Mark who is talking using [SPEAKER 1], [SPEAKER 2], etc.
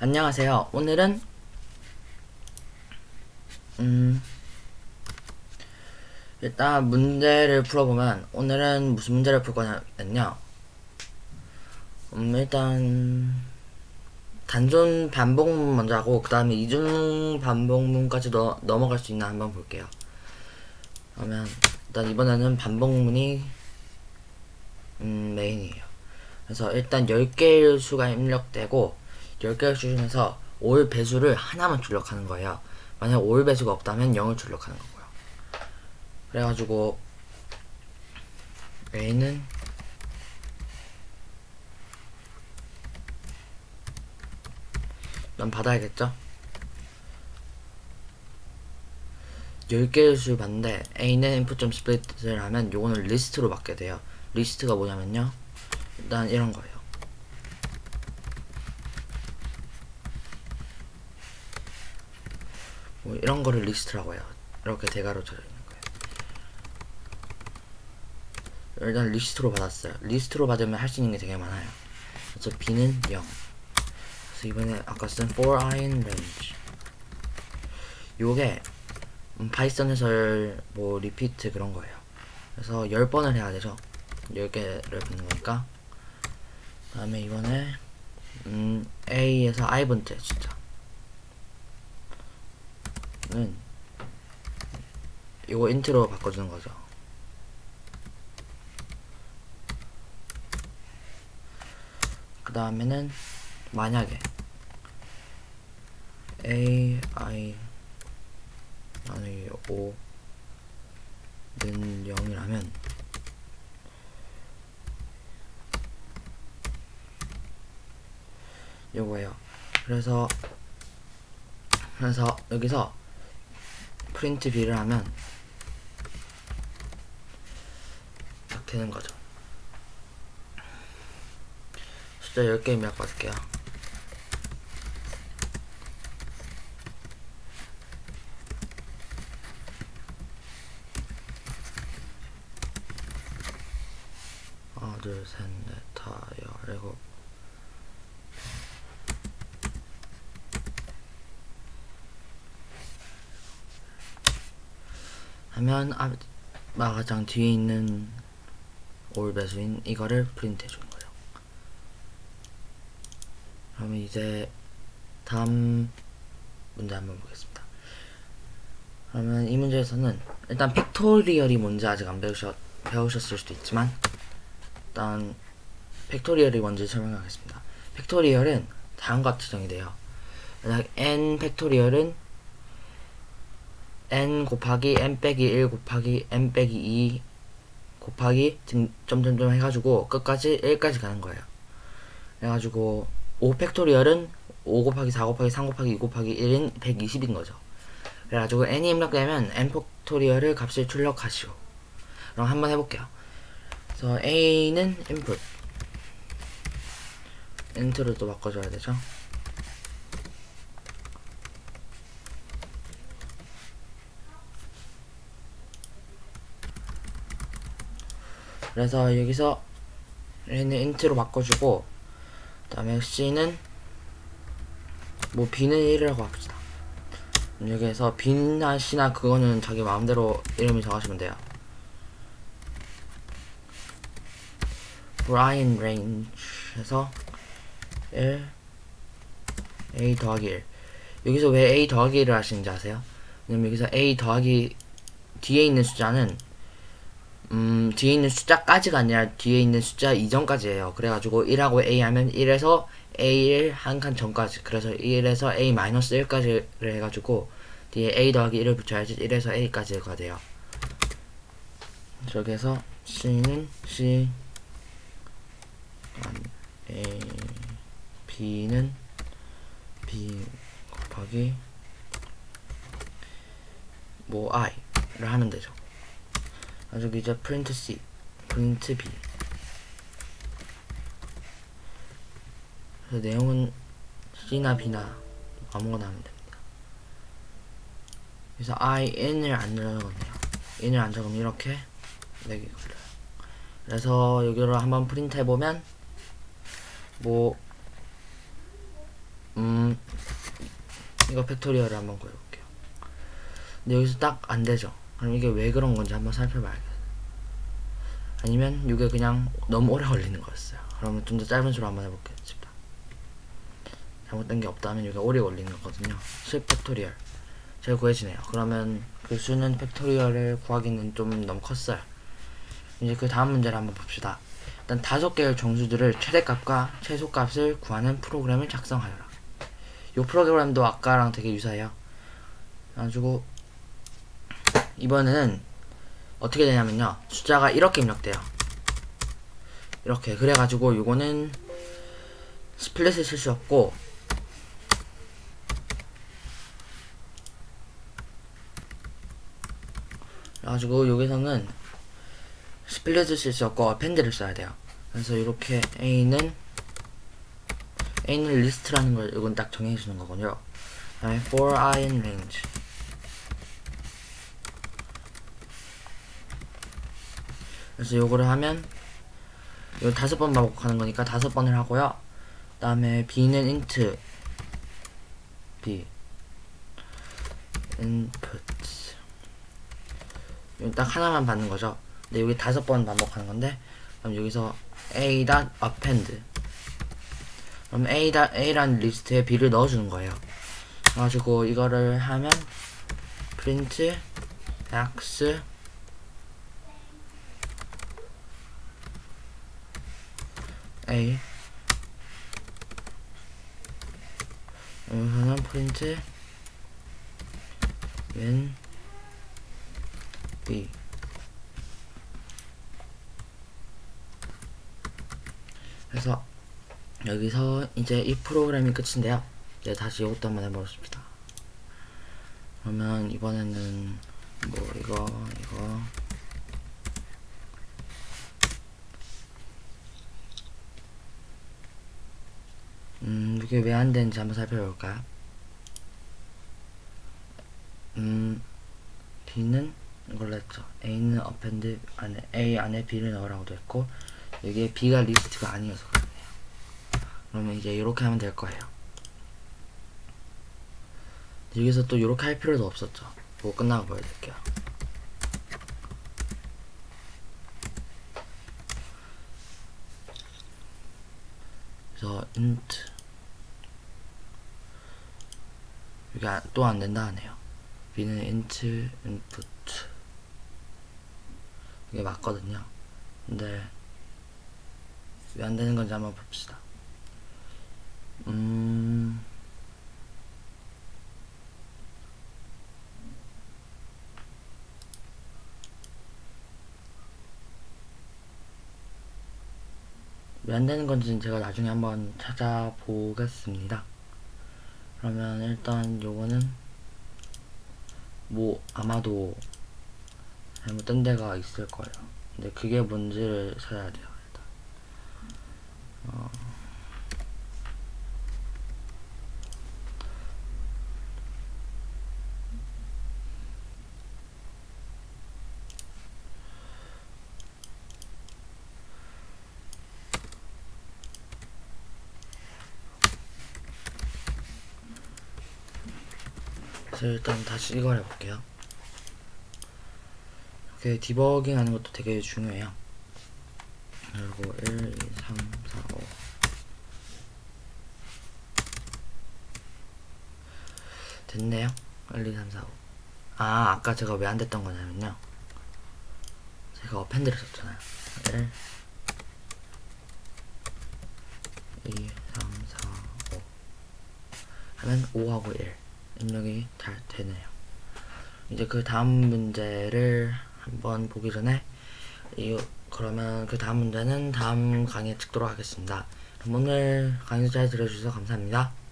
[SPEAKER 1] 안녕하세요. 오늘은 음 일단 문제를 풀어보면 오늘은 무슨 문제를 풀 거냐면요. 음 일단 단존 반복문 먼저 하고 그 다음에 이중 반복문까지 너, 넘어갈 수 있나 한번 볼게요. 그러면 일단 이번에는 반복문이 음, 메인이에요. 그래서 일단 10개의 수가 입력되고 10개의 수 중에서 올 배수를 하나만 출력하는 거예요. 만약 올 배수가 없다면 0을 출력하는 거고요. 그래가지고 A는 난 받아야겠죠? 10개의 수 받는데 A는 input split를 하면 요거는 리스트로 받게 돼요. 리스트가 뭐냐면요. 일단 이런 거예요. 뭐 이런 거를 리스트라고 해요. 이렇게 대괄호 쳐져 있는 거예요. 일단 리스트로 받았어요. 리스트로 받으면 할 수 있는 게 되게 많아요. 그래서 B는 0. 그래서 이번에 아까 쓴 for i in range. 요게 음, 파이썬에서 뭐 리피트 그런 거예요. 그래서 10번을 해야 되죠. 10개를 받는 거니까. 그 다음에 이번에 음, A에서 i번째 는 이거 인트로 바꿔주는 거죠. 그 다음에는 만약에 A I 나누기 5는 0이라면 요거예요. 그래서 그래서 여기서 프린트 B를 하면 딱 되는 거죠. 숫자 10개 입력 받을게요. 하나, 둘, 셋, 넷, 다, 여, 일곱. 하면 앞 마가장 뒤에 있는 올 배수인 이거를 프린트 해주는 거예요. 그러면 이제 다음 문제 한번 보겠습니다. 그러면 이 문제에서는 일단 팩토리얼이 뭔지 아직 안 배우셨, 배우셨을 수도 있지만 일단 팩토리얼이 뭔지 설명하겠습니다. 팩토리얼은 다음과 같이 정의돼요. n 팩토리얼은 n 곱하기 n 빼기 1 곱하기 n 빼기 2 곱하기 등- 점점점 해가지고 끝까지 1까지 가는 거예요. 그래가지고 5 팩토리얼은 5 곱하기 4 곱하기 3 곱하기 2 곱하기 1인 120인 거죠. 그래가지고 n이 입력되면 n 팩토리얼을 값을 출력하시오. 그럼 한번 해볼게요. 그래서 a는 input int로 또 바꿔줘야 되죠. 그래서 여기서 얘는 int로 바꿔주고 그 다음에 c는 뭐 b는 1이라고 합시다. 여기에서 b나 c나 그거는 자기 마음대로 이름을 정하시면 돼요. range 해서 1 a 더하기 1 여기서 왜 a 더하기 1을 하시는지 아세요? 왜냐면 여기서 a 더하기 뒤에 있는 숫자는 음, 뒤에 있는 숫자까지가 아니라 뒤에 있는 숫자 이전까지예요. 그래가지고 1하고 A 하면 1에서 A1 한 칸 전까지. 그래서 1에서 A-1까지를 해가지고 뒤에 A 더하기 1을 붙여야지 1에서 A까지가 돼요. 저기에서 C는 C A B는 B 곱하기 뭐 I를 하면 되죠. 가지고 이제 print C, print B. 내용은 C나 B나 아무거나 하면 됩니다. 그래서 I in을 안 적었네요. in을 안 적으면 이렇게 내기 걸려요. 그래서 여기로 한번 프린트 해보면 뭐 음, 이거 팩토리얼을 한번 구해볼게요. 근데 여기서 딱 안 되죠. 그럼 이게 왜 그런 건지 한번 살펴봐야겠어요. 아니면 이게 그냥 너무 오래 걸리는 거였어요. 그러면 좀 더 짧은 수로 한번 해보겠습니다. 잘못된 게 없다면 이게 오래 걸리는 거거든요. 10 팩토리얼. 제가 구해지네요. 그러면 그 수는 팩토리얼을 구하기는 좀 너무 컸어요. 이제 그 다음 문제를 한번 봅시다. 일단 다섯 개의 정수들을 최대값과 최소값을 구하는 프로그램을 작성하여라. 이 프로그램도 아까랑 되게 유사해요. 그래가지고 이번에는 어떻게 되냐면요. 숫자가 이렇게 입력돼요. 이렇게 그래가지고 요거는 스플릿을 쓸 수 없고 그래가지고 여기서는 스플릿을 쓸 수 없고 어펜드를 써야 돼요. 그래서 이렇게 A는 A는 리스트라는 걸 이건 딱 정해주는 거군요. for i in range. 그래서 요거를 하면 요 다섯 번 반복하는 거니까 다섯 번을 하고요. 그다음에 b는 int b input 딱 하나만 받는 거죠. 근데 여기 다섯 번 반복하는 건데 그럼 여기서 a 닷 append 그럼 a 닷 a라는 리스트에 b를 넣어주는 거예요. 그래가지고 이거를 하면 print x a 여기서는 print when b. 그래서 여기서 이제 이 프로그램이 끝인데요. 이제 다시 이것도 한번 해보겠습니다. 그러면 이번에는 뭐 이거 이거 음 이게 왜 안 되는지 한번 살펴볼까요? 음 B는 이걸로 했죠. A는 append 안에 A 안에 B를 넣으라고도 했고 여기에 B가 리스트가 아니어서 그러네요. 그러면 이제 이렇게 하면 될 거예요. 여기서 또 이렇게 할 필요도 없었죠. 그거 끝나고 보여드릴게요. 그래서 int 이게 또안 된다 하네요. b는 int input 이게 맞거든요. 근데 왜 안 되는 건지 한번 봅시다. 음. 왜 안 되는 건지는 제가 나중에 한번 찾아보겠습니다. 그러면 일단 요거는 뭐 아마도 잘못된 데가 있을 거예요. 근데 그게 뭔지를 찾아야 돼요. 일단. 어. 그래서 일단 다시 이걸 해볼게요. 이렇게 디버깅 하는 것도 되게 중요해요. 그리고 1, 2, 3, 4, 5 됐네요. 1, 2, 3, 4, 5 아, 아까 제가 왜 안 됐던 거냐면요. 제가 어펜드를 썼잖아요. 1, 2, 3, 4, 5 하면 5하고 1 입력이 잘 되네요. 이제 그 다음 문제를 한번 보기 전에 이 그러면 그 다음 문제는 다음 강의에 찍도록 하겠습니다. 오늘 강의 잘 들어주셔서 감사합니다.